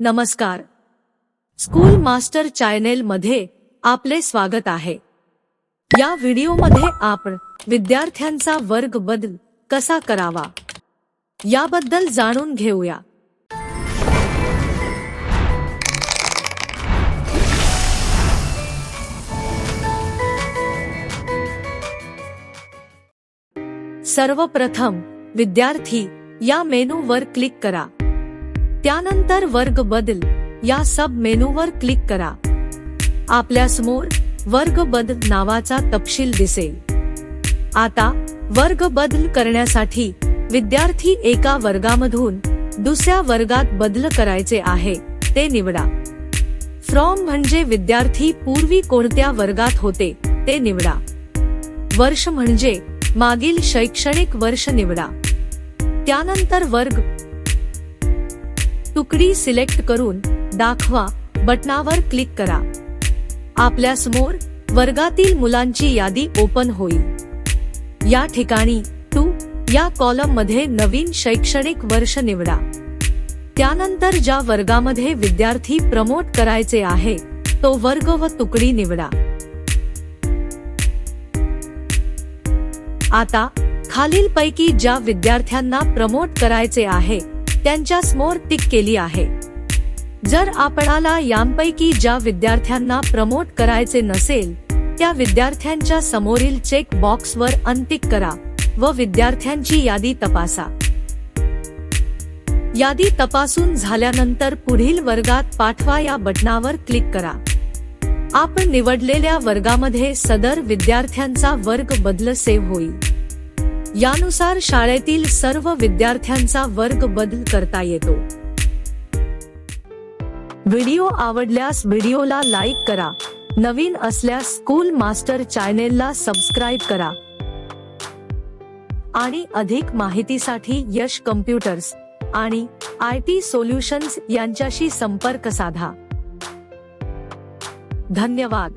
नमस्कार. School master channel मध्ये आपले स्वागत आहे. या व्हिडिओमध्ये आपण विद्यार्थ्यांचा वर्ग बदल कसा करावा? याबद्दल जाणून घेऊया. सर्वप्रथम विद्यार्थी या मेनूवर क्लिक करा. त्यानंतर वर्ग बदल. या सब मेनूवर क्लिक करा. आपल्यासमोर वर्ग बदल नावाचा तपशील दिसेल. आता वर्ग बदल करण्यासाठी विद्यार्थी एका वर्गामधून दुसऱ्या वर्गात बदल करायचे आहे ते निवडा. फ्रॉम म्हणजे विद्यार्थी पूर्वी कोणत्या वर्गात होते ते निवडा. वर्ष म्हणजे मागील शैक्षणिक वर्ष निवडा. त्यानंतर वर्ग तुकडी सिलेक्ट करून दाखवा बटनावर क्लिक करा. आपल्यासमोर वर्गातील मुलांची यादी ओपन होईल. या ठिकाणी टू या कॉलममध्ये नवीन शैक्षणिक वर्ष निवडा. त्यानंतर ज्या वर्गामध्ये विद्यार्थी प्रमोट करायचे आहे तो वर्ग व तुकडी निवडा. आता खालीलपैकी ज्या विद्यार्थ्यांना प्रमोट करायचे आहे त्यांच्यासमोर टिक केली आहे. जर आपणाला यांपैकी ज्या विद्यार्थ्यांना प्रमोट करायचे नसेल त्या विद्यार्थ्यांच्या समोरील चेक बॉक्सवर अंतिक करा व विद्यार्थ्यांची यादी तपासा. यादी तपासून झाल्यानंतर पुढील वर्गात पाठवा या बटनावर क्लिक करा. आपण निवडलेल्या वर्गामध्ये सदर विद्यार्थ्यांचा वर्ग बदल सेव्ह होईल. यानुसार शाळेतील सर्व विद्यार्थ्यांचा वर्ग बदल करता येतो. व्हिडिओ आवडल्यास व्हिडिओला लाईक करा. नवीन असल्यास स्कूल मास्टर चॅनेलला सबस्क्राईब करा. आणि अधिक माहितीसाठी यश कम्प्युटर्स आणि आय टी सोल्युशन्स यांच्याशी संपर्क साधा. धन्यवाद.